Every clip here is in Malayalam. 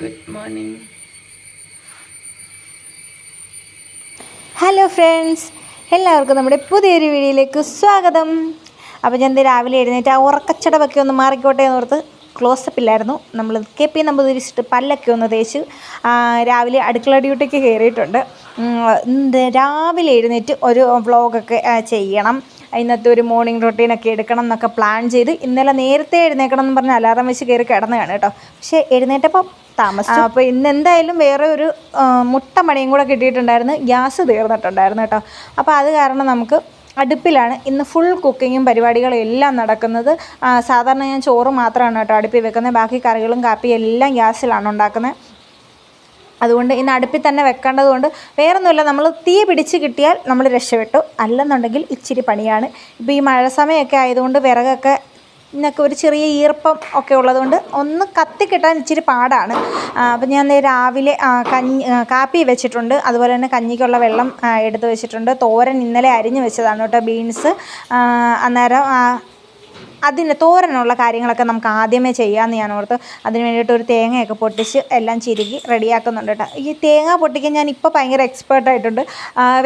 ഗുഡ് മോർണിംഗ് ഹലോ ഫ്രണ്ട്സ് എല്ലാവർക്കും നമ്മുടെ പുതിയൊരു വീഡിയോയിലേക്ക് സ്വാഗതം. അപ്പോൾ ഞാൻ രാവിലെ എഴുന്നേറ്റ് ആ ഉറക്കച്ചടവൊക്കെ ഒന്ന് മാറിക്കോട്ടെ ക്ലോസപ്പ് ഇല്ലായിരുന്നു. നമ്മൾ കെ പി നമ്പൂതിരിച്ചിട്ട് പല്ലൊക്കെ ഒന്ന് തേച്ച് രാവിലെ അടുക്കള ഡ്യൂട്ടിക്ക് കയറിയിട്ടുണ്ട് രാവിലെ എഴുന്നേറ്റ് ഒരു വ്ളോഗൊക്കെ ചെയ്യണം. ഇന്നത്തെ ഒരു മോർണിംഗ് റൊട്ടീനൊക്കെ എടുക്കണം എന്നൊക്കെ പ്ലാൻ ചെയ്ത് ഇന്നലെ നേരത്തെ എഴുന്നേക്കണം എന്ന് പറഞ്ഞ് അലാറം വെച്ച് കയറി കിടന്നതാണ് കേട്ടോ. പക്ഷേ എഴുന്നേറ്റപ്പം താമസിച്ചു. അപ്പോൾ ഇന്ന് എന്തായാലും വേറെ ഒരു മുട്ട മണിയും കൂടെ കിട്ടിയിട്ടുണ്ടായിരുന്നു. ഗ്യാസ് തീർന്നിട്ടുണ്ടായിരുന്നു കേട്ടോ. അപ്പോൾ അത് കാരണം നമുക്ക് അടുപ്പിലാണ് ഇന്ന് ഫുൾ കുക്കിങ്ങും പരിപാടികളും എല്ലാം നടക്കുന്നത്. സാധാരണ ഞാൻ ചോറ് മാത്രമാണ് കേട്ടോ അടുപ്പിൽ വെക്കുന്നത്. ബാക്കി കറികളും കാപ്പിയും എല്ലാം ഗ്യാസിലാണ് ഉണ്ടാക്കുന്നത്. അതുകൊണ്ട് ഇന്ന് അടുപ്പിൽ തന്നെ വെക്കേണ്ടത് കൊണ്ട് വേറൊന്നുമില്ല. നമ്മൾ തീ പിടിച്ച് കിട്ടിയാൽ നമ്മൾ രക്ഷപ്പെട്ടു. അല്ലെന്നുണ്ടെങ്കിൽ ഇച്ചിരി പണിയാണ്. ഇപ്പോൾ ഈ മഴ സമയമൊക്കെ ആയതുകൊണ്ട് വിറകൊക്കെ ഇതിനൊക്കെ ഒരു ചെറിയ ഈർപ്പം ഒക്കെ ഉള്ളതുകൊണ്ട് ഒന്ന് കത്തിക്കിട്ടാൻ ഇച്ചിരി പാടാണ്. അപ്പം ഞാൻ രാവിലെ കഞ്ഞി കാപ്പി വെച്ചിട്ടുണ്ട്. അതുപോലെ തന്നെ കഞ്ഞിക്കുള്ള വെള്ളം എടുത്ത് വെച്ചിട്ടുണ്ട്. തോരൻ ഇന്നലെ അരിഞ്ഞ് വെച്ചതാണ് കേട്ടോ ബീൻസ്. അന്നേരം അതിന് തോരനുള്ള കാര്യങ്ങളൊക്കെ നമുക്ക് ആദ്യമേ ചെയ്യാമെന്ന് ഞാൻ ഓർത്ത് അതിന് വേണ്ടിയിട്ട് ഒരു തേങ്ങയൊക്കെ പൊട്ടിച്ച് എല്ലാം ചിരുകി റെഡിയാക്കുന്നുണ്ട് കേട്ടോ. ഈ തേങ്ങ പൊട്ടിക്കാൻ ഞാൻ ഇപ്പോൾ ഭയങ്കര എക്സ്പേർട്ടായിട്ടുണ്ട്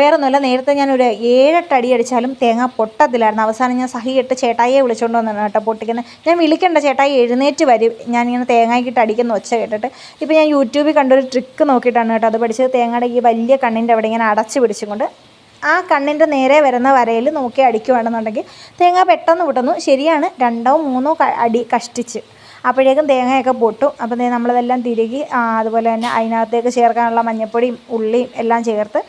വേറെ ഒന്നുമില്ല നേരത്തെ ഞാൻ ഒരു ഏഴെട്ട് അടി അടിച്ചാലും തേങ്ങ പൊട്ടത്തില്ലായിരുന്നു. അവസാനം ഞാൻ സഹിയിട്ട് ചേട്ടായിയെ വിളിച്ചുകൊണ്ട് വന്നതാണ് കേട്ടോ പൊട്ടിക്കുന്നത്. ഞാൻ വിളിക്കേണ്ട ചേട്ടായി എഴുന്നേറ്റ് വരും. ഞാനിങ്ങനെ തേങ്ങയ്ക്കിട്ട് അടിക്കുന്ന ഒച്ച കേട്ടിട്ട്. ഇപ്പോൾ ഞാൻ യൂട്യൂബിൽ കണ്ടൊരു ട്രിക്ക് നോക്കിയിട്ടാണ് കേട്ടോ അത് പഠിച്ചത്. തേങ്ങയുടെ ഈ വലിയ കണ്ണിന്റെ അവിടെ ഇങ്ങനെ അടച്ച് പിടിച്ചുകൊണ്ട് ആ കണ്ണിന്റെ നേരെ വരുന്ന വരയിൽ നോക്കി അടിക്കുകയാണെന്നുണ്ടെങ്കിൽ തേങ്ങ പെട്ടെന്ന് പൊട്ടുന്നു. ശരിയാണ്. രണ്ടോ മൂന്നോ അടി കഷ്ടിച്ച്. അപ്പോഴേക്കും തേങ്ങയൊക്കെ പൊട്ടും. അപ്പം ദേ നമ്മളിതെല്ലാം തിരുകി അതുപോലെ തന്നെ അതിനകത്തേക്ക് ചേർക്കാനുള്ള മഞ്ഞപ്പൊടിയും ഉള്ളിയും എല്ലാം ചേർത്ത്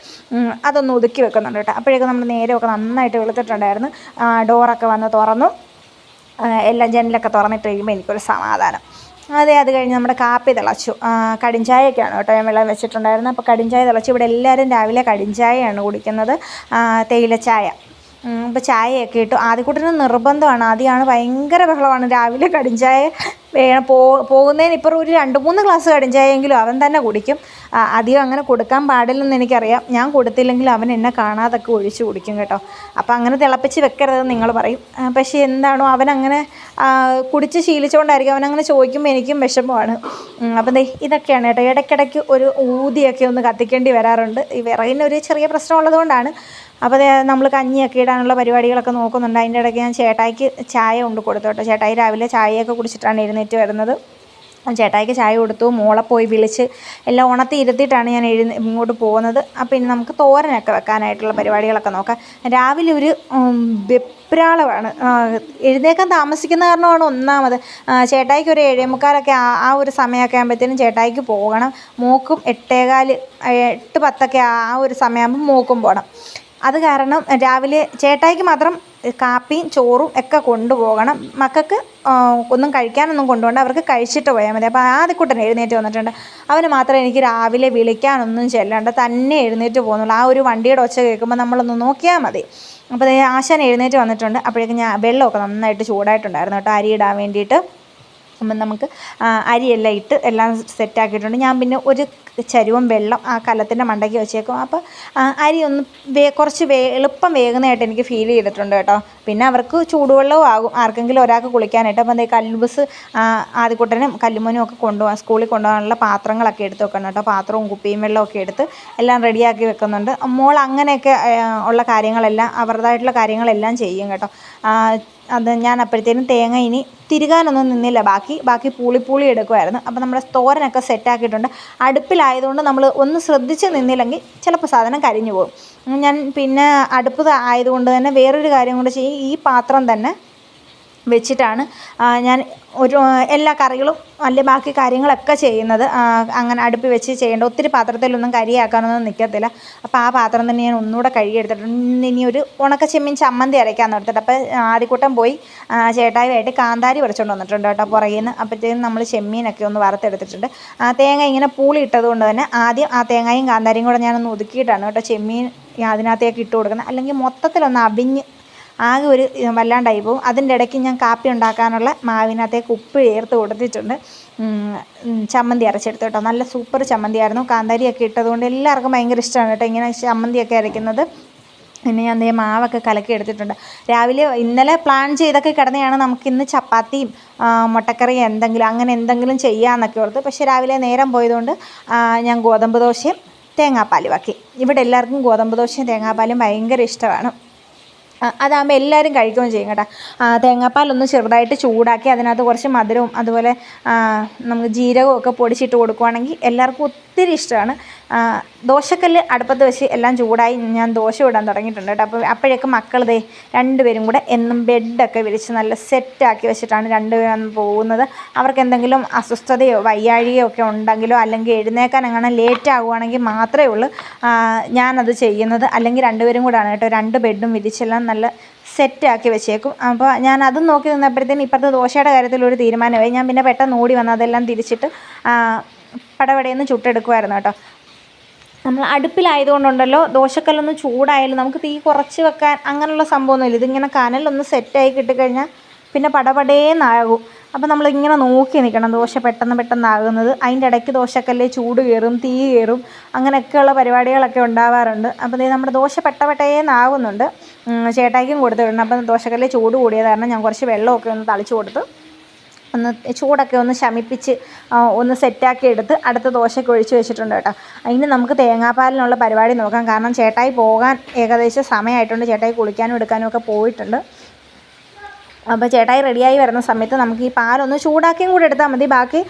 അതൊന്ന് ഒതുക്കി വെക്കുന്നുണ്ട് കേട്ടോ. അപ്പോഴേക്കും നമ്മൾ നേരെയൊക്കെ നന്നായിട്ട് വെളുത്തിട്ടുണ്ടായിരുന്നു. ഡോറൊക്കെ വന്ന് തുറന്നു. എല്ലാം ജനലൊക്കെ തുറന്നിട്ട് കഴിയുമ്പോൾ എനിക്കൊരു സമാധാനം. അതെ അത് കഴിഞ്ഞ് നമ്മുടെ കാപ്പി തിളച്ചു. കടിഞ്ചായൊക്കെയാണ് കേട്ടോ ഞാൻ വെള്ളം വെച്ചിട്ടുണ്ടായിരുന്നത്. അപ്പോൾ കടിഞ്ചായ തിളച്ചു. ഇവിടെ എല്ലാവരും രാവിലെ കടിഞ്ചായയാണ് കുടിക്കുന്നത്. തേയിലച്ചായ ഇപ്പോൾ ചായയൊക്കെ ഇട്ടു. ആദ്യക്കൂട്ടിന് നിർബന്ധമാണ്. ആദ്യമാണ് ഭയങ്കര ബഹളമാണ്. രാവിലെ കടിഞ്ചായ വേണം പോകുന്നതിന് ഇപ്പോൾ ഒരു രണ്ട് മൂന്ന് ഗ്ലാസ് കടിഞ്ചായെങ്കിലും അവൻ തന്നെ കുടിക്കും. അധികം അങ്ങനെ കൊടുക്കാൻ പാടില്ലെന്ന് എനിക്കറിയാം. ഞാൻ കൊടുത്തില്ലെങ്കിൽ അവൻ എന്നെ കാണാതൊക്കെ ഒഴിച്ചു കുടിക്കും കേട്ടോ. അപ്പോൾ അങ്ങനെ തിളപ്പിച്ച് വെക്കരുതെന്ന് നിങ്ങൾ പറയും. പക്ഷേ എന്താണോ അവനങ്ങനെ കുടിച്ച് ശീലിച്ചുകൊണ്ടായിരിക്കും അവനങ്ങനെ ചോദിക്കുമ്പോൾ എനിക്കും വിഷമമാണ്. അപ്പം ദേ ഇതൊക്കെയാണ് കേട്ടോ. ഇടയ്ക്കിടയ്ക്ക് ഒരു ഊതിയൊക്കെ ഒന്ന് കത്തിക്കേണ്ടി വരാറുണ്ട്. ഈ വിറകിന് ഒരു ചെറിയ പ്രശ്നം ഉള്ളതുകൊണ്ടാണ്. അപ്പോൾ നമ്മൾ കഞ്ഞിയൊക്കെ ഇടാനുള്ള പരിപാടികളൊക്കെ നോക്കുന്നുണ്ട്. അതിന്റെ ഇടയ്ക്ക് ഞാൻ ചേട്ടായിക്ക് ചായ കൊണ്ട് കൊടുത്തോട്ടോ ചേട്ടായി രാവിലെ ചായയൊക്കെ കുടിച്ചിട്ടാണ് എഴുന്നേറ്റ് വരുന്നത്. ചേട്ടായിക്ക് ചായ കൊടുത്തു മോളെ പോയി വിളിച്ച് എല്ലാം ഉണത്തി ഇരുത്തിയിട്ടാണ് ഞാൻ എഴുന്ന ഇങ്ങോട്ട് പോകുന്നത്. അപ്പോൾ ഇനി നമുക്ക് തോരനൊക്കെ വെക്കാനായിട്ടുള്ള പരിപാടികളൊക്കെ നോക്കാം. രാവിലെ ഒരു വെപ്രാളമാണ്. എഴുന്നേക്കാൻ താമസിക്കുന്ന കാരണമാണ് ഒന്നാമത്. ചേട്ടായിക്ക് ഒരു ഏഴേമുക്കാലൊക്കെ ആ ആ ഒരു സമയമൊക്കെ ആകുമ്പോഴത്തേനും ചേട്ടായിക്ക് പോകണം. മോക്കും എട്ടേകാൽ എട്ട് പത്തൊക്കെ ആ ഒരു സമയമാകുമ്പോൾ മോക്കും പോകണം അത് കാരണം രാവിലെ ചേട്ടായിക്ക് മാത്രം കാപ്പിയും ചോറും ഒക്കെ കൊണ്ടുപോകണം. മക്കൾക്ക് ഒന്നും കഴിക്കാനൊന്നും കൊണ്ടുപോകണ്ട. അവർക്ക് കഴിച്ചിട്ട് പോയാൽ മതി. അപ്പോൾ ആദ്യക്കൂട്ടൻ എഴുന്നേറ്റ് വന്നിട്ടുണ്ട്. അവന് മാത്രമേ എനിക്ക് രാവിലെ വിളിക്കാനൊന്നും ചെല്ലണ്ട. തന്നെ എഴുന്നേറ്റ് പോകുന്നുള്ളൂ. ആ ഒരു വണ്ടിയുടെ ഒച്ച കേൾക്കുമ്പോൾ നമ്മളൊന്ന് നോക്കിയാൽ മതി. അപ്പോൾ ആശാൻ എഴുന്നേറ്റ് വന്നിട്ടുണ്ട്. അപ്പോഴേക്കും ഞാൻ വെള്ളമൊക്കെ നന്നായിട്ട് ചൂടായിട്ടുണ്ടായിരുന്നു കേട്ടോ. അരി ഇടാൻ വേണ്ടിയിട്ട്. അപ്പം നമുക്ക് അരിയെല്ലാം ഇട്ട് എല്ലാം സെറ്റാക്കിയിട്ടുണ്ട് ഞാൻ പിന്നെ ഒരു ചരുവം വെള്ളം ആ കലത്തിന്റെ മണ്ടയ്ക്ക് വെച്ചേക്കും. അപ്പോൾ അരി ഒന്ന് വേ കുറച്ച് വേ എളുപ്പം വേകുന്നതായിട്ട് എനിക്ക് ഫീൽ ചെയ്തിട്ടുണ്ട് കേട്ടോ. പിന്നെ അവർക്ക് ചൂടുവെള്ളവും ആകും. ആർക്കെങ്കിലും ഒരാൾക്ക് കുളിക്കാനായിട്ട് അപ്പോൾ അതേ കല്ലുബസ് ആദ്യക്കുട്ടനും കല്ലുമോനും ഒക്കെ കൊണ്ടുപോകാൻ സ്കൂളിൽ കൊണ്ടുപോകാനുള്ള പാത്രങ്ങളൊക്കെ എടുത്ത് വെക്കണം കേട്ടോ. പാത്രവും കുപ്പിയും വെള്ളമൊക്കെ എടുത്ത് എല്ലാം റെഡിയാക്കി വെക്കുന്നുണ്ട്. മോൾ അങ്ങനെയൊക്കെ ഉള്ള കാര്യങ്ങളെല്ലാം അവരുടേതായിട്ടുള്ള കാര്യങ്ങളെല്ലാം ചെയ്യും കേട്ടോ. അത് ഞാൻ അപ്പോഴത്തേനും തേങ്ങ ഇനി തിരുകാനൊന്നും നിന്നില്ല. ബാക്കി ബാക്കി പൂളി പൂളി എടുക്കുമായിരുന്നു അപ്പോൾ നമ്മുടെ തോരനൊക്കെ സെറ്റാക്കിയിട്ടുണ്ട് അടുപ്പിലായതുകൊണ്ട് നമ്മൾ ഒന്ന് ശ്രദ്ധിച്ച് നിന്നില്ലെങ്കിൽ ചിലപ്പോൾ സാധനം കരിഞ്ഞു പോകും. ഞാൻ പിന്നെ അടുപ്പ് ആയതുകൊണ്ട് തന്നെ വേറൊരു കാര്യം കൂടെ ചെയ്യും. ഈ പാത്രം തന്നെ വെച്ചിട്ടാണ് ഞാൻ ഒരു എല്ലാ കറികളും അല്ലെ ബാക്കി കാര്യങ്ങളൊക്കെ ചെയ്യുന്നത്. അങ്ങനെ അടുപ്പിൽ വെച്ച് ചെയ്യേണ്ട ഒത്തിരി പാത്രത്തിലൊന്നും കരിയാക്കാനൊന്നും നിൽക്കത്തില്ല അപ്പോൾ ആ പാത്രം തന്നെ ഞാൻ ഒന്നുകൂടെ കഴുകിയെടുത്തിട്ടുണ്ട്. ഇനി ഒരു ഉണക്ക ചെമ്മീൻ ചമ്മന്തി അരയ്ക്കാമെന്ന് എടുത്തിട്ട് അപ്പോൾ ആദ്യക്കൂട്ടം പോയി ചേട്ടായുമായിട്ട് കാന്താരി പറിച്ചുകൊണ്ട് വന്നിട്ടുണ്ട് കേട്ടോ പുറകിൽ നിന്ന് അപ്പോഴത്തേക്കും നമ്മൾ ചെമ്മീനൊക്കെ ഒന്ന് വറുത്തെടുത്തിട്ടുണ്ട്. ആ തേങ്ങ ഇങ്ങനെ പൂളി ഇട്ടത് കൊണ്ട് തന്നെ ആദ്യം ആ തേങ്ങയും കാന്താരിയും കൂടെ ഞാനൊന്ന് ഒതുക്കിയിട്ടാണ് കേട്ടോ ചെമ്മീൻ അതിനകത്തേക്ക് ഇട്ട് കൊടുക്കുന്നത്. അല്ലെങ്കിൽ മൊത്തത്തിലൊന്ന് അവിഞ്ഞ് ആകെ ഒരു വല്ലാണ്ടായി പോകും. അതിന്റെ ഇടയ്ക്ക് ഞാൻ കാപ്പി ഉണ്ടാക്കാനുള്ള മാവിനകത്തേക്ക് ഉപ്പ് ചേർത്ത് കൊടുത്തിട്ടുണ്ട്. ചമ്മന്തി അരച്ചെടുത്തു കേട്ടോ. നല്ല സൂപ്പർ ചമ്മന്തി ആയിരുന്നു കാന്താരിയൊക്കെ ഇട്ടതുകൊണ്ട് എല്ലാവർക്കും ഭയങ്കര ഇഷ്ടമാണ് കേട്ടോ ഇങ്ങനെ ചമ്മന്തിയൊക്കെ അരയ്ക്കുന്നത്. പിന്നെ ഞാൻ ദേ മാവൊക്കെ കലക്കി എടുത്തിട്ടുണ്ട്. രാവിലെ ഇന്നലെ പ്ലാൻ ചെയ്തൊക്കെ കിടന്നെയാണ് നമുക്കിന്ന് ചപ്പാത്തിയും ആ, മുട്ടക്കറിയും എന്തെങ്കിലും അങ്ങനെ എന്തെങ്കിലും ചെയ്യാമെന്നൊക്കെ ഓർത്ത്. പക്ഷേ രാവിലെ നേരം പോയതുകൊണ്ട് ഞാൻ ഗോതമ്പ് ദോശയും തേങ്ങാപ്പാലും ആക്കി. ഇവിടെ എല്ലാവർക്കും ഗോതമ്പ് ദോശയും തേങ്ങാപ്പാലും ഭയങ്കര ഇഷ്ടമാണ്. അതാകുമ്പോൾ എല്ലാവരും കഴിക്കുകയും ചെയ്യും കേട്ടോ. തേങ്ങാപ്പാലൊന്ന് ചെറുതായിട്ട് ചൂടാക്കി അതിനകത്ത് കുറച്ച് മധുരവും അതുപോലെ നമുക്ക് ജീരകവും ഒക്കെ പൊടിച്ചിട്ട് കൊടുക്കുവാണെങ്കിൽ എല്ലാവർക്കും ഒത്തിരി ഇഷ്ടമാണ്. ദോശക്കല്ല് അടുപ്പത്ത് വെച്ച് എല്ലാം ചൂടായി ഞാൻ ദോശ ഇടാൻ തുടങ്ങിയിട്ടുണ്ട് കേട്ടോ. അപ്പോൾ അപ്പോഴേക്കും മക്കൾ ദേ രണ്ടുപേരും കൂടെ എന്നും ബെഡൊക്കെ വിരിച്ച് നല്ല സെറ്റാക്കി വെച്ചിട്ടാണ് രണ്ടുപേരും പോകുന്നത്. അവർക്ക് എന്തെങ്കിലും അസ്വസ്ഥതയോ വയ്യാഴികയോ ഒക്കെ ഉണ്ടെങ്കിലോ അല്ലെങ്കിൽ എഴുന്നേക്കാൻ അങ്ങനെ ലേറ്റ് ആകുവാണെങ്കിൽ മാത്രമേ ഉള്ളൂ. ഞാനത് ചെയ്യുന്നത് അല്ലെങ്കിൽ രണ്ടുപേരും കൂടാണ് കേട്ടോ. രണ്ട് ബെഡും വിരിച്ചെല്ലാം നല്ല സെറ്റാക്കി വെച്ചേക്കും. അപ്പോൾ ഞാൻ അതും നോക്കി നിന്നപ്പോഴത്തേന് ഇപ്പോഴത്തെ ദോശയുടെ കാര്യത്തിൽ ഒരു തീരുമാനമായി. ഞാൻ പിന്നെ പെട്ടെന്ന് ഓടി വന്ന് അതെല്ലാം തിരിച്ചിട്ട് ആ, പടപടയെന്ന് ചുട്ടെടുക്കുമായിരുന്നു കേട്ടോ. നമ്മൾ അടുപ്പിലായതുകൊണ്ടുണ്ടല്ലോ ദോശക്കല്ലൊന്ന് ചൂടായാലും നമുക്ക് തീ കുറച്ച് വെക്കാൻ അങ്ങനെയുള്ള സംഭവമൊന്നുമില്ല. ഇതിങ്ങനെ കനലൊന്ന് സെറ്റായി കിട്ടിക്കഴിഞ്ഞാൽ പിന്നെ പടപടേന്നാകും അപ്പോൾ നമ്മളിങ്ങനെ നോക്കി നിൽക്കണം ദോശ പെട്ടെന്ന് പെട്ടെന്ന് പെട്ടെന്നാകുന്നത്. അതിന്റെ ഇടയ്ക്ക് ദോശക്കല്ലേ ചൂട് കയറും തീ കയറും അങ്ങനെയൊക്കെയുള്ള പരിപാടികളൊക്കെ ഉണ്ടാവാറുണ്ട്. അപ്പോൾ ഇത് നമ്മുടെ ദോശ പെട്ടപ്പെട്ടേന്നാകുന്നുണ്ട് ഉം, ചേട്ടായിക്കും കൊടുത്തിട്ടുണ്ട്. അപ്പം ദോശക്കല്ലേ ചൂട് കൂടിയത് കാരണം ഞാൻ കുറച്ച് വെള്ളമൊക്കെ ഒന്ന് തളിച്ചു കൊടുത്തു. ഒന്ന് ചൂടൊക്കെ ഒന്ന് ശമിപ്പിച്ച് ഒന്ന് സെറ്റാക്കി എടുത്ത് അടുത്ത ദോശയ്ക്ക് ഒഴിച്ച് വെച്ചിട്ടുണ്ട് കേട്ടോ. അതിന് നമുക്ക് തേങ്ങാപ്പാലിനുള്ള പരിപാടി നോക്കാം. കാരണം ചേട്ടായി പോകാൻ ഏകദേശം സമയമായിട്ടുണ്ട്. ചേട്ടായി കുളിക്കാനും എടുക്കാനും ഒക്കെ പോയിട്ടുണ്ട്. അപ്പോൾ ചേട്ടായി റെഡിയായി വരുന്ന സമയത്ത് നമുക്ക് ഈ പാലൊന്ന് ചൂടാക്കിയും കൂടി എടുത്താൽ മതി. ബാക്കി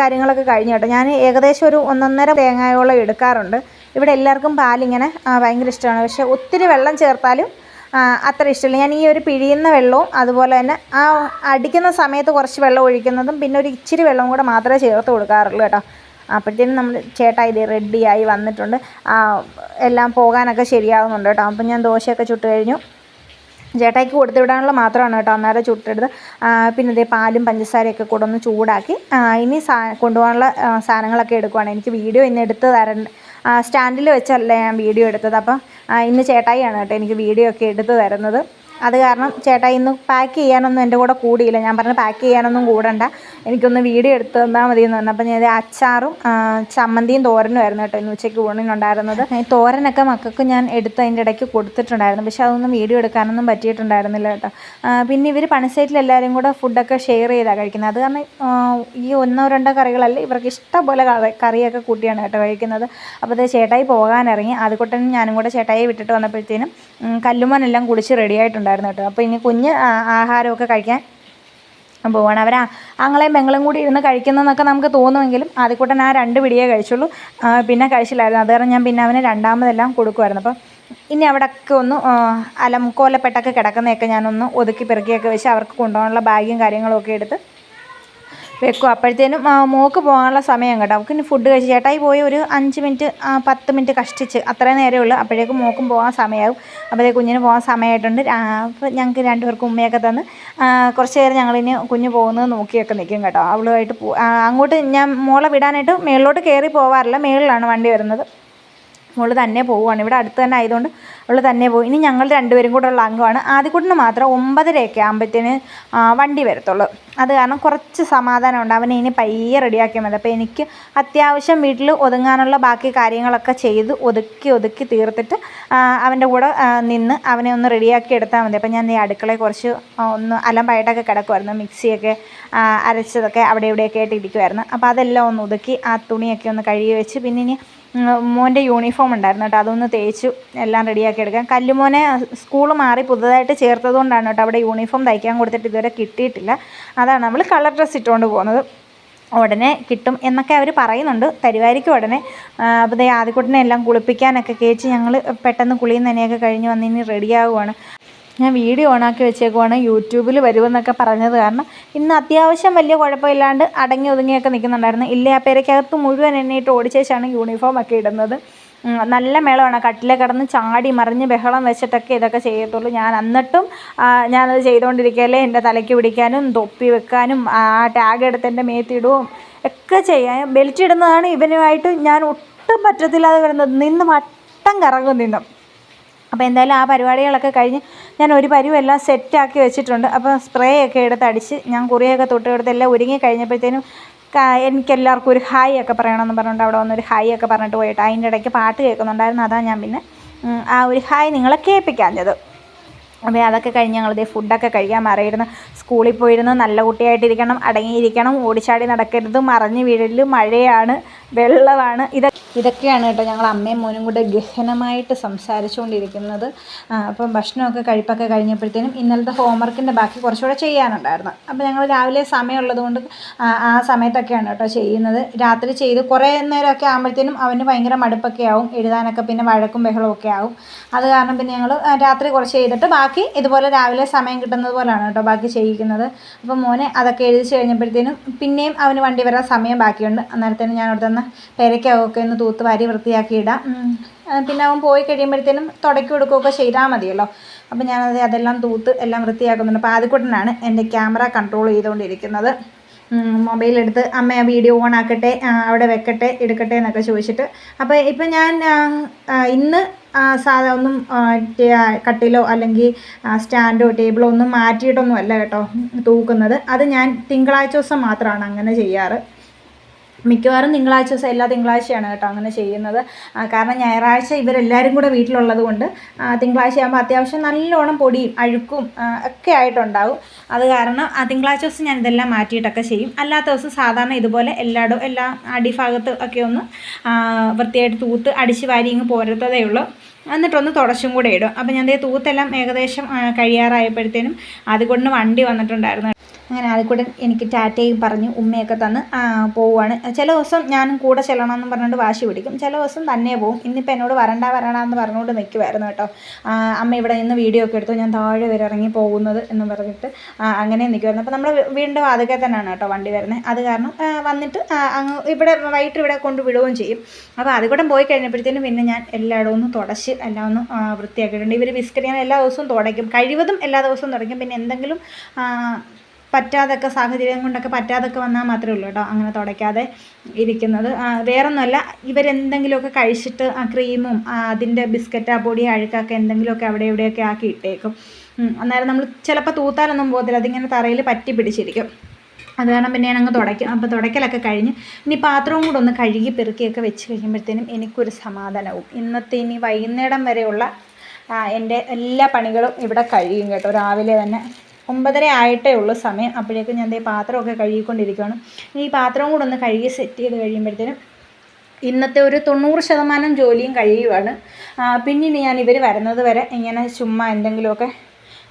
കാര്യങ്ങളൊക്കെ കഴിഞ്ഞു കേട്ടോ. ഞാൻ ഏകദേശം ഒരു ഒന്നൊന്നര തേങ്ങായോളം എടുക്കാറുണ്ട്. ഇവിടെ എല്ലാവർക്കും പാലിങ്ങനെ ഭയങ്കര ഇഷ്ടമാണ്. പക്ഷേ ഒത്തിരി വെള്ളം ചേർത്താലും അത്ര ഇഷ്ടമില്ല. ഞാൻ ഈ ഒരു പിഴിയുന്ന വെള്ളവും അതുപോലെ തന്നെ ആ അടിക്കുന്ന സമയത്ത് കുറച്ച് വെള്ളം ഒഴിക്കുന്നതും പിന്നെ ഒരു ഇച്ചിരി വെള്ളവും കൂടെ മാത്രമേ ചേർത്ത് കൊടുക്കാറുള്ളൂ കേട്ടോ. അപ്പോഴത്തേനും നമ്മൾ ചേട്ടാ ഇത് റെഡിയായി വന്നിട്ടുണ്ട്. എല്ലാം പോകാനൊക്കെ ശരിയാവുന്നുണ്ട് കേട്ടോ. അപ്പം ഞാൻ ദോശയൊക്കെ ചുട്ട് കഴിഞ്ഞു. ചേട്ടായിക്ക് കൊടുത്തു വിടാനുള്ള മാത്രമാണ് കേട്ടോ അന്നേരം ചുട്ടെടുത്ത് പിന്നെ ഇതേ പാലും പഞ്ചസാരയൊക്കെ കൂടെ ഒന്ന് ചൂടാക്കി ഇനി സാ കൊണ്ടുപോകാനുള്ള സാധനങ്ങളൊക്കെ എടുക്കുവാണ്. എനിക്ക് വീഡിയോ ഇന്ന് എടുത്ത് തരണ്ട സ്റ്റാൻഡിൽ വെച്ചല്ല ഞാൻ വീഡിയോ എടുത്തത്. അപ്പം ഇന്ന് ചേട്ടായിയാണ് കേട്ടോ എനിക്ക് വീഡിയോ ഒക്കെ എടുത്ത് തരുന്നത്. അത് കാരണം ചേട്ടായി ഇന്ന് പാക്ക് ചെയ്യാനൊന്നും എന്റെ കൂടെ കൂടിയില്ല. ഞാൻ പറഞ്ഞ പാക്ക് ചെയ്യാനൊന്നും കൂടണ്ട. എനിക്കൊന്ന് വീഡിയോ എടുത്ത് തന്നാൽ മതി എന്ന് പറഞ്ഞപ്പോൾ ഞാൻ അച്ചാറും ചമ്മന്തിയും തോരനും ആയിരുന്നു കേട്ടോ ഇന്ന് ഉച്ചയ്ക്ക് ഊണിനുണ്ടായിരുന്നത്. ഈ തോരനൊക്കെ മക്കൾക്ക് ഞാൻ എടുത്ത് അതിന്റെ ഇടയ്ക്ക് കൊടുത്തിട്ടുണ്ടായിരുന്നു. പക്ഷേ അതൊന്നും വീഡിയോ എടുക്കാനൊന്നും പറ്റിയിട്ടുണ്ടായിരുന്നില്ല കേട്ടോ. പിന്നെ ഇവർ പണിസൈറ്റിൽ എല്ലാവരും കൂടെ ഫുഡൊക്കെ ഷെയർ ചെയ്താണ് കഴിക്കുന്നത്. അത് കാരണം ഈ ഒന്നോ രണ്ടോ കറികളല്ല ഇവർക്ക് ഇഷ്ടംപോലെ കറിയൊക്കെ കൂട്ടിയാണ് കേട്ടോ കഴിക്കുന്നത്. അപ്പോൾ അത് ചേട്ടായി പോകാനിറങ്ങി. അതുകൊണ്ടും ഞാനും കൂടെ ചേട്ടായി വിട്ടിട്ട് വന്നപ്പോഴത്തേനും കല്ലുമോനെല്ലാം കുടിച്ച് റെഡി ആയിട്ടുണ്ടായിരുന്നു കേട്ടോ. അപ്പോൾ ഇനി കുഞ്ഞ് ആഹാരമൊക്കെ കഴിക്കാൻ പോവാണ്. അവർ ആങ്ങളെയും പെങ്ങളും കൂടി ഇരുന്ന് കഴിക്കുന്നതെന്നൊക്കെ നമുക്ക് തോന്നുമെങ്കിലും ആദ്യക്കൂട്ടൻ ആ രണ്ട് പിടിയേ കഴിച്ചുള്ളൂ. പിന്നെ കഴിച്ചില്ലായിരുന്നു. അത് കാരണം ഞാൻ പിന്നെ അവന് രണ്ടാമതെല്ലാം കൊടുക്കുമായിരുന്നു അപ്പം ഇനി അവിടെയൊക്കെ ഒന്ന് അലംകോലപ്പെട്ടൊക്കെ കിടക്കുന്നതൊക്കെ ഞാനൊന്ന് ഒതുക്കി പെറുക്കിയൊക്കെ വെച്ച് അവർക്ക് കൊണ്ടുപോകാനുള്ള ബാഗും കാര്യങ്ങളൊക്കെ എടുത്ത് വെക്കും. അപ്പോഴത്തേനും ആ, മോൾക്ക് പോകാനുള്ള സമയം കേട്ടോ അവൾക്ക് ഇനി ഫുഡ് കഴിച്ച് ചേട്ടായി പോയി ഒരു അഞ്ച് മിനിറ്റ് പത്ത് മിനിറ്റ് കഷ്ടിച്ച്. അത്രയും നേരമേ ഉള്ളൂ. അപ്പോഴേക്കും മോക്കും പോകാൻ സമയമാകും അപ്പോഴേ കുഞ്ഞിന് പോകാൻ സമയമായിട്ടുണ്ട് അപ്പോൾ ഞങ്ങൾക്ക് രണ്ടുപേർക്കും ഉമ്മയൊക്കെ തന്ന് കുറച്ച് നേരം ഞങ്ങളിനി കുഞ്ഞ് പോകുന്നത് നോക്കിയൊക്കെ നിൽക്കും കേട്ടോ. അവളുമായിട്ട് അങ്ങോട്ട് ഞാൻ മോളെ വിടാനായിട്ട് മേളിലോട്ട് കയറി പോവാറില്ല. മേളിലാണ് വണ്ടി വരുന്നത്. മോൾ തന്നെ പോവുകയാണ്. ഇവിടെ അടുത്ത് തന്നെ ആയതുകൊണ്ട് അവൾ തന്നെ പോകും ഇനി ഞങ്ങൾ രണ്ടുപേരും കൂടെ ഉള്ള അംഗമാണ്. ആദ്യക്കൂട്ടിന് മാത്രം ഒമ്പതരയൊക്കെ ആകുമ്പോഴത്തേന് വണ്ടി വരത്തുള്ളൂ. അത് കാരണം കുറച്ച് സമാധാനം ഉണ്ട്. അവനെ ഇനി പയ്യെ റെഡിയാക്കിയാൽ മതി. അപ്പോൾ എനിക്ക് അത്യാവശ്യം വീട്ടിൽ ഒതുങ്ങാനുള്ള ബാക്കി കാര്യങ്ങളൊക്കെ ചെയ്ത് ഒതുക്കി ഒതുക്കി തീർത്തിട്ട് അവന്റെ കൂടെ നിന്ന് അവനെ ഒന്ന് റെഡിയാക്കി എടുത്താൽ മതി. അപ്പോൾ ഞാൻ ഈ അടുക്കളയെ കുറച്ച് ഒന്ന് അലമ്പായിട്ടൊക്കെ കിടക്കുമായിരുന്നു മിക്സിയൊക്കെ അരച്ചതൊക്കെ അവിടെ ഇവിടെയൊക്കെ ആയിട്ട് ഇരിക്കുമായിരുന്നു അപ്പോൾ അതെല്ലാം ഒന്ന് ഒതുക്കി ആ തുണിയൊക്കെ ഒന്ന് കഴുകി വെച്ച് പിന്നെ ഇനി മോന്റെ യൂണിഫോം ഉണ്ടായിരുന്നു കേട്ടോ. അതൊന്ന് തേച്ചു എല്ലാം റെഡിയാക്കി എടുക്കാം കല്ലുമോനെ സ്കൂൾ മാറി പുതുതായിട്ട് ചേർത്തത് കൊണ്ടാണ് കേട്ടോ അവിടെ യൂണിഫോം തയ്ക്കാൻ കൊടുത്തിട്ട് ഇതുവരെ കിട്ടിയിട്ടില്ല. അതാണ് നമ്മൾ കളർ ഡ്രസ്സ് ഇട്ടുകൊണ്ട് പോകുന്നത്. ഉടനെ കിട്ടും എന്നൊക്കെ അവർ പറയുന്നുണ്ട്. തരുവായിരിക്കും ഉടനെ. അപ്പോൾ ദേ ആദ്യക്കുട്ടിനെ എല്ലാം കുളിപ്പിക്കാനൊക്കെ കേച്ച് ഞങ്ങൾ പെട്ടെന്ന് കുളിയും നനയൊക്കെ കഴിഞ്ഞ് വന്ന് ഇനി റെഡിയാകുവാണ് ഞാൻ വീഡിയോ ഓണാക്കി വെച്ചേക്കുവാണ്. യൂട്യൂബിൽ വരുമെന്നൊക്കെ പറഞ്ഞത് കാരണം ഇന്ന് അത്യാവശ്യം വലിയ കുഴപ്പമില്ലാണ്ട് അടങ്ങി ഒതുങ്ങിയൊക്കെ നിൽക്കുന്നുണ്ടായിരുന്നു. ഇല്ല ആ പേരക്കകത്ത് മുഴുവൻ എണ്ണയിട്ട് ഓടിച്ചേച്ചാണ് യൂണിഫോം ഒക്കെ ഇടുന്നത്. നല്ല മേളമാണ്. കട്ടിലെ കിടന്ന് ചാടി മറിഞ്ഞ് ബഹളം വെച്ചിട്ടൊക്കെ ഇതൊക്കെ ചെയ്യത്തുള്ളൂ. ഞാൻ എന്നിട്ടും ഞാനത് ചെയ്തുകൊണ്ടിരിക്കുകയല്ലേ എന്റെ തലയ്ക്ക് പിടിക്കാനും തൊപ്പി വെക്കാനും ആ ടാഗ് എടുത്ത് എന്റെ മേത്തിടുകയും ഒക്കെ ചെയ്യാൻ ബെൽറ്റ് ഇടുന്നതാണ് ഇവനുമായിട്ട് ഞാൻ ഒട്ടും പറ്റത്തില്ലാതെ വരുന്നത്. നിന്ന് വട്ടം കറങ്ങും നിന്നും. അപ്പോൾ എന്തായാലും ആ പരിപാടികളൊക്കെ കഴിഞ്ഞ് ഞാൻ ഒരു പരുവെല്ലാം സെറ്റാക്കി വെച്ചിട്ടുണ്ട്. അപ്പോൾ സ്പ്രേ ഒക്കെ എടുത്ത് അടിച്ച് ഞാൻ കുറിയൊക്കെ തൊട്ട് എല്ലാം ഒരുങ്ങി കഴിഞ്ഞപ്പോഴത്തേനും എനിക്കെല്ലാവർക്കും ഒരു ഹായ് ഒക്കെ പറയണമെന്ന് പറഞ്ഞുകൊണ്ട് അവിടെ വന്നൊരു ഹായ് ഒക്കെ പറഞ്ഞിട്ട് പോയിട്ട് അതിന്റെ ഇടയ്ക്ക് പാട്ട് കേൾക്കുന്നുണ്ടായിരുന്നു. അതാ ഞാൻ പിന്നെ ആ ഒരു ഹായ് നിങ്ങളെ കേൾപ്പിക്കാഞ്ഞത്. അപ്പോൾ അതൊക്കെ കഴിഞ്ഞ് ഞങ്ങളിതേ ഫുഡൊക്കെ കഴിക്കാൻ മാറിയിരുന്നു. സ്കൂളിൽ പോയിരുന്നു. നല്ല കുട്ടിയായിട്ടിരിക്കണം അടങ്ങിയിരിക്കണം. ഓടിച്ചാടി നടക്കരുത്. മറിഞ്ഞ് വീഴൽ. മഴയാണ്. വെള്ളമാണ്. ഇത് ഇതൊക്കെയാണ് കേട്ടോ ഞങ്ങൾ അമ്മയും മോനും കൂടെ ഗഹനമായിട്ട് സംസാരിച്ചുകൊണ്ടിരിക്കുന്നത്. അപ്പം ഭക്ഷണമൊക്കെ കഴിപ്പൊക്കെ കഴിഞ്ഞപ്പോഴത്തേനും ഇന്നലത്തെ ഹോംവർക്കിന്റെ ബാക്കി കുറച്ചുകൂടെ ചെയ്യാനുണ്ടായിരുന്നു. അപ്പോൾ ഞങ്ങൾ രാവിലെ സമയമുള്ളത് കൊണ്ട് ആ സമയത്തൊക്കെയാണ് കേട്ടോ ചെയ്യുന്നത്. രാത്രി ചെയ്ത് കുറേ നേരമൊക്കെ ആകുമ്പോഴത്തേനും അവന് ഭയങ്കര മടുപ്പൊക്കെ ആവും. എഴുതാനൊക്കെ പിന്നെ വഴക്കും ബഹളവും ഒക്കെ ആവും. അത് കാരണം പിന്നെ ഞങ്ങൾ രാത്രി കുറച്ച് ചെയ്തിട്ട് ബാക്കി ഇതുപോലെ രാവിലെ സമയം കിട്ടുന്നത് പോലെയാണ് കേട്ടോ ബാക്കി ചെയ്യിക്കുന്നത്. അപ്പോൾ മോനെ അതൊക്കെ എഴുതിച്ച് കഴിഞ്ഞപ്പോഴത്തേനും പിന്നെയും അവന് വണ്ടി വരാൻ സമയം ബാക്കിയുണ്ട്. അന്നേരത്തേനും ഞാൻ അവിടെ നിന്ന് പെരയ്ക്കൊക്കെ ഒന്ന് തൂത്ത് വാരി വൃത്തിയാക്കി ഇടാം പിന്നെ അവൻ പോയി കഴിയുമ്പോഴത്തേനും തുടക്കി കൊടുക്കുകയൊക്കെ ചെയ്താൽ മതിയല്ലോ. അപ്പോൾ ഞാനത് അതെല്ലാം തൂത്ത് എല്ലാം വൃത്തിയാക്കുന്നുണ്ട്. അപ്പോൾ ആദ്യക്കൂട്ടനാണ് എന്റെ ക്യാമറ കൺട്രോൾ ചെയ്തുകൊണ്ടിരിക്കുന്നത്. മൊബൈലെടുത്ത് അമ്മ വീഡിയോ ഓൺ ആക്കട്ടെ അവിടെ വെക്കട്ടെ എടുക്കട്ടെ എന്നൊക്കെ ചോദിച്ചിട്ട്. അപ്പോൾ ഇപ്പം ഞാൻ ഇന്ന് സാധാ ഒന്നും കട്ടിലോ അല്ലെങ്കിൽ സ്റ്റാൻഡോ ടേബിളോ ഒന്നും മാറ്റിയിട്ടൊന്നും അല്ല കേട്ടോ തൂക്കുന്നത്. അത് ഞാൻ തിങ്കളാഴ്ച ദിവസം മാത്രമാണ് അങ്ങനെ ചെയ്യാറ്. മിക്കവാറും തിങ്കളാഴ്ച ദിവസം എല്ലാ തിങ്കളാഴ്ചയാണ് കേട്ടോ അങ്ങനെ ചെയ്യുന്നത്. കാരണം ഞായറാഴ്ച ഇവരെല്ലാവരും കൂടെ വീട്ടിലുള്ളത് കൊണ്ട് തിങ്കളാഴ്ച ആകുമ്പോൾ അത്യാവശ്യം നല്ലോണം പൊടിയും അഴുക്കും ഒക്കെ ആയിട്ടുണ്ടാവും. അത് കാരണം തിങ്കളാഴ്ച ദിവസം ഞാൻ ഇതെല്ലാം മാറ്റിയിട്ടൊക്കെ ചെയ്യും. അല്ലാത്ത ദിവസം സാധാരണ ഇതുപോലെ എല്ലായിടും എല്ലാ അടിഭാഗത്ത് ഒക്കെ ഒന്ന് വൃത്തിയായിട്ട് തൂത്ത് അടിച്ച് വാരി ഇങ്ങ് പോരത്തതേ ഉള്ളൂ. എന്നിട്ടൊന്ന് തുടച്ചും കൂടെ ഇടും. അപ്പോൾ ഞാൻ തൂത്തെല്ലാം ഏകദേശം കഴിയാറായപ്പോഴത്തേനും അതുകൊണ്ട് വണ്ടി വന്നിട്ടുണ്ടായിരുന്നു. അങ്ങനെ ആൾക്കൂടെ എനിക്ക് ടാറ്റയും പറഞ്ഞ് ഉമ്മയൊക്കെ തന്ന് പോവുകയാണ് ചില ദിവസം ഞാനും കൂടെ ചെല്ലണമെന്ന് പറഞ്ഞുകൊണ്ട് വാശി പിടിക്കും. ചില ദിവസം തന്നെ പോവും. ഇന്നിപ്പോൾ എന്നോട് വരണ്ട വരണ്ട എന്ന് പറഞ്ഞുകൊണ്ട് നിൽക്കുമായിരുന്നു കേട്ടോ അമ്മ ഇവിടെ നിന്ന് വീഡിയോ ഒക്കെ എടുത്തു. ഞാൻ താഴെ വരെ ഇറങ്ങി പോകുന്നത് എന്ന് പറഞ്ഞിട്ട് അങ്ങനെ നിൽക്കുമായിരുന്നു അപ്പോൾ നമ്മുടെ വീടിന്റെ വാതിക്കൽ തന്നെയാണ് കേട്ടോ വണ്ടി വരുന്നത് അത് കാരണം വന്നിട്ട് അങ്ങ് ഇവിടെ വൈകിട്ട് ഇവിടെ കൊണ്ട് വിടുകയും ചെയ്യും. അപ്പോൾ അതുകൂടെ പോയി കഴിഞ്ഞപ്പോഴത്തേനും പിന്നെ ഞാൻ എല്ലായിടവും ഒന്ന് തുടച്ച് എല്ലാം ഒന്ന് വൃത്തിയാക്കിയിട്ടുണ്ട്. ഇവർ ബിസ്ക്കറ്റ് ഞാൻ എല്ലാ ദിവസവും തുടയ്ക്കും. കഴിവതും എല്ലാ ദിവസവും തുടയ്ക്കും. പിന്നെ എന്തെങ്കിലും പറ്റാതൊക്കെ സാഹചര്യം കൊണ്ടൊക്കെ പറ്റാതൊക്കെ വന്നാൽ മാത്രമേ ഉള്ളൂ കേട്ടോ അങ്ങനെ തുടയ്ക്കാതെ ഇരിക്കുന്നത്. വേറൊന്നുമല്ല ഇവരെന്തെങ്കിലുമൊക്കെ കഴിച്ചിട്ട് ആ ക്രീമും അതിന്റെ ബിസ്ക്കറ്റ് ആ പൊടി അഴുക്കൊക്കെ എന്തെങ്കിലുമൊക്കെ അവിടെ ഇവിടെയൊക്കെ ആക്കി ഇട്ടേക്കും. അന്നേരം നമ്മൾ ചിലപ്പോൾ തൂത്താലൊന്നും പോകത്തില്ല അതിങ്ങനെ തറയിൽ പറ്റി പിടിച്ചിരിക്കും. അത് കാരണം പിന്നെ ഞാൻ അങ്ങ് തുടയ്ക്കും. അപ്പോൾ തുടയ്ക്കലൊക്കെ കഴിഞ്ഞ് ഇനി പാത്രവും കൂടെ ഒന്ന് കഴുകി പെറുക്കിയൊക്കെ വെച്ച് കഴിയുമ്പോഴത്തേനും എനിക്കൊരു സമാധാനവും. ഇന്നത്തെ ഇനി വൈകുന്നേരം വരെയുള്ള എന്റെ എല്ലാ പണികളും ഇവിടെ കഴിയും കേട്ടോ. രാവിലെ തന്നെ ഒമ്പതര ആയിട്ടേ ഉള്ളൂ സമയം. അപ്പോഴേക്കും ഞാൻ ദേ പാത്രമൊക്കെ കഴുകിക്കൊണ്ടിരിക്കുകയാണ് ഈ പാത്രവും കൂടെ ഒന്ന് കഴുകി സെറ്റ് ചെയ്ത് കഴിയുമ്പോഴത്തേനും ഇന്നത്തെ ഒരു തൊണ്ണൂറ് ശതമാനം ജോലിയും കഴിയുവാണ്. പിന്നെ പിന്നീട് ഞാൻ ഇവർ വരുന്നത് വരെ ഇങ്ങനെ ചുമ്മാ എന്തെങ്കിലുമൊക്കെ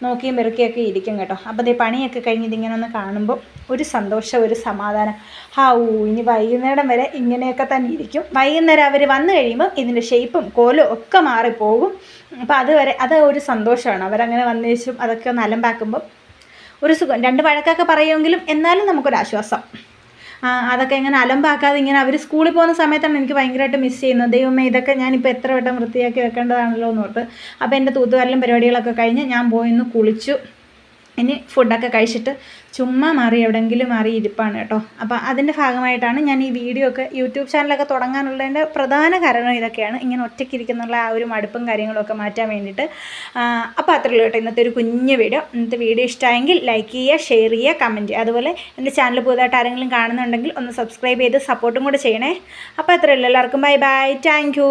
നോക്കിയും പെറുക്കിയൊക്കെ ഇരിക്കും കേട്ടോ. അപ്പോൾ ദേ പണിയൊക്കെ കഴിഞ്ഞ് ഇതിങ്ങനെ ഒന്ന് കാണുമ്പോൾ ഒരു സന്തോഷം ഒരു സമാധാനം. ഹാ ഊ ഇനി വൈകുന്നേരം വരെ ഇങ്ങനെയൊക്കെ തന്നെ ഇരിക്കും. വൈകുന്നേരം അവർ വന്നു കഴിയുമ്പോൾ ഇതിന്റെ ഷേപ്പും കോലും ഒക്കെ മാറിപ്പോകും. അപ്പോൾ അതുവരെ അത് ഒരു സന്തോഷമാണ്. അവരങ്ങനെ വന്നേച്ചും അതൊക്കെ ഒന്ന് അലമ്പാക്കുമ്പോൾ ഒരു സുഖം. രണ്ട് വഴക്കൊക്കെ പറയുമെങ്കിലും എന്നാലും നമുക്കൊരാശ്വാസം. അതൊക്കെ ഇങ്ങനെ അലമ്പാക്കാതെ ഇങ്ങനെ അവർ സ്കൂളിൽ പോകുന്ന സമയത്താണ് എനിക്ക് ഭയങ്കരമായിട്ട് മിസ് ചെയ്യുന്നത്. ദൈവമേ ഇതൊക്കെ ഞാനിപ്പോൾ എത്ര വട്ടം വൃത്തിയാക്കി വെക്കേണ്ടതാണല്ലോ എന്ന് ഓർത്ത്. അപ്പോൾ എന്റെ തൂത്തുവാരലും പരിപാടികളൊക്കെ കഴിഞ്ഞ് ഞാൻ പോയിന്ന് കുളിച്ചു. ഇനി ഫുഡൊക്കെ കഴിച്ചിട്ട് ചുമ്മാ മാറി എവിടെയെങ്കിലും മാറി ഇരിപ്പാണ് കേട്ടോ. അപ്പോൾ അതിന്റെ ഭാഗമായിട്ടാണ് ഞാൻ ഈ വീഡിയോ ഒക്കെ യൂട്യൂബ് ചാനലൊക്കെ തുടങ്ങാനുള്ളതിന്റെ പ്രധാന കാരണം ഇതൊക്കെയാണ്. ഇങ്ങനെ ഒറ്റയ്ക്ക് ഇരിക്കുന്നുള്ള ആ ഒരു മടുപ്പും കാര്യങ്ങളൊക്കെ മാറ്റാൻ വേണ്ടിയിട്ട്. അപ്പോൾ അത്രയേ ഉള്ളൂ കേട്ടോ ഇന്നത്തെ ഒരു കുഞ്ഞ് വീഡിയോ ഇന്നത്തെ വീഡിയോ ഇഷ്ടമായെങ്കിൽ ലൈക്ക് ചെയ്യുക ഷെയർ ചെയ്യുക കമന്റ് ചെയ്യുക. അതുപോലെ എന്റെ ചാനൽ പുതുതായിട്ട് ആരെങ്കിലും കാണുന്നുണ്ടെങ്കിൽ ഒന്ന് സബ്സ്ക്രൈബ് ചെയ്ത് സപ്പോർട്ടും കൂടെ ചെയ്യണേ. അപ്പോൾ അത്രയേ ഉള്ളൂ. എല്ലാവർക്കും ബൈ ബൈ താങ്ക്